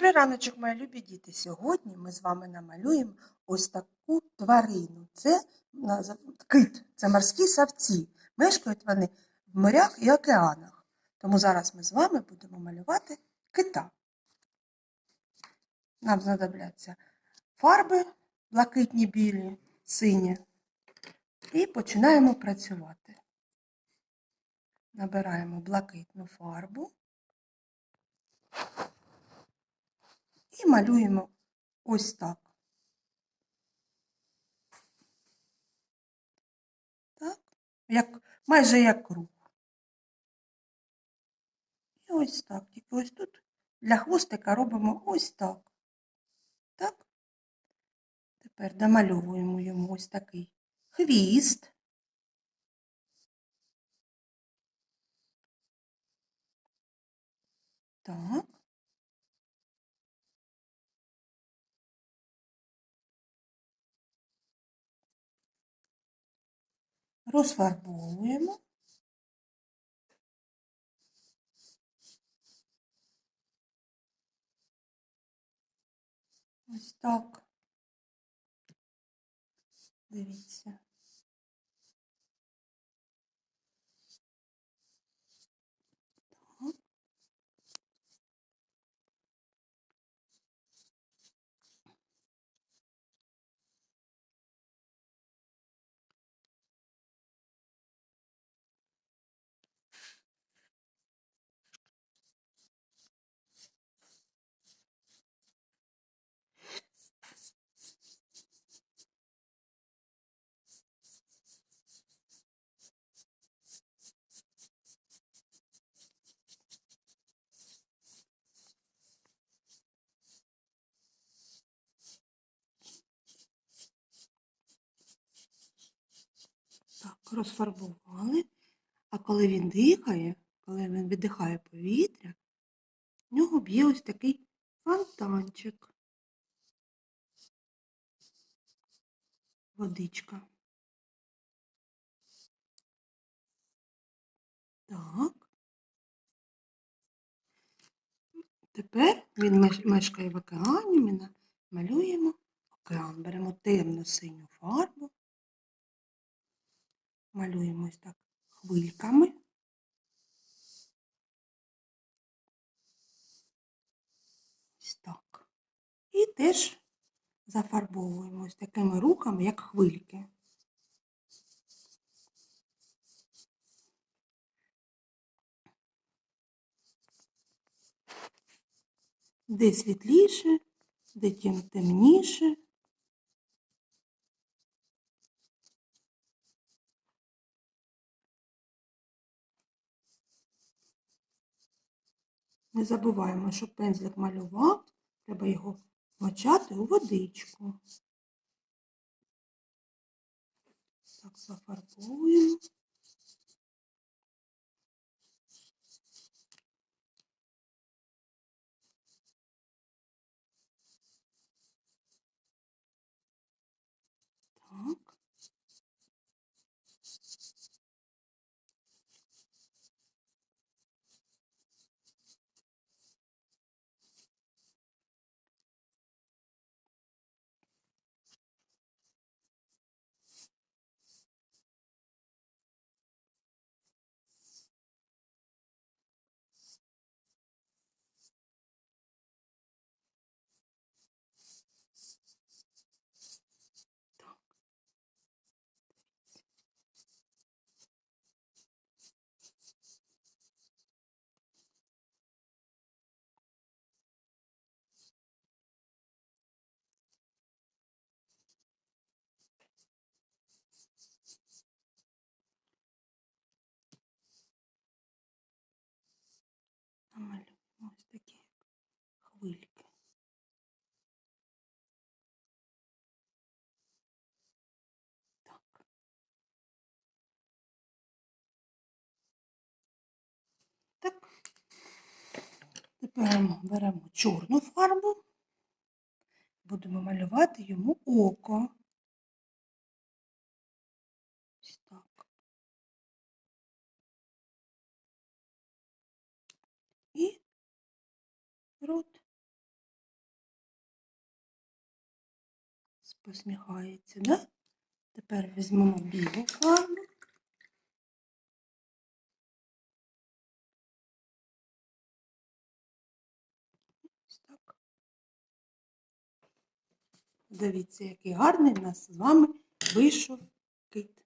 Добрий раночок, мої любі діти. Сьогодні ми з вами намалюємо ось таку тварину. Це кит, це морські савці. Мешкають вони в морях і океанах. Тому зараз ми з вами будемо малювати кита. Нам знадобляться фарби блакитні, білі, сині. І починаємо працювати. Набираємо блакитну фарбу. І малюємо ось так. Так, як, майже як круг. І ось так. Тільки ось тут для хвостика робимо ось так. Так. Тепер домальовуємо йому ось такий хвіст. Так. Розфарбовуємо. Ось так. Дивіться. Так. Так, розфарбували. А коли він дихає, коли він видихає повітря, в нього б'є ось такий фонтанчик. Водичка. Так. Тепер він мешкає в океані, ми малюємо океан. Беремо темно-синю фарбу, малюємо ось так хвильками. Ось так. І теж зафарбовуємо ось такими рухами, як хвильки. Де світліше, де тем темніше. Не забуваємо, що пензлик малював, треба його мочати у водичку. Так, зафарбовуємо. Тепер ми беремо чорну фарбу, будемо малювати йому око. Ось так. І рот посміхається, да? Тепер візьмемо білу фарбу. Дивіться, який гарний в нас з вами вийшов кит.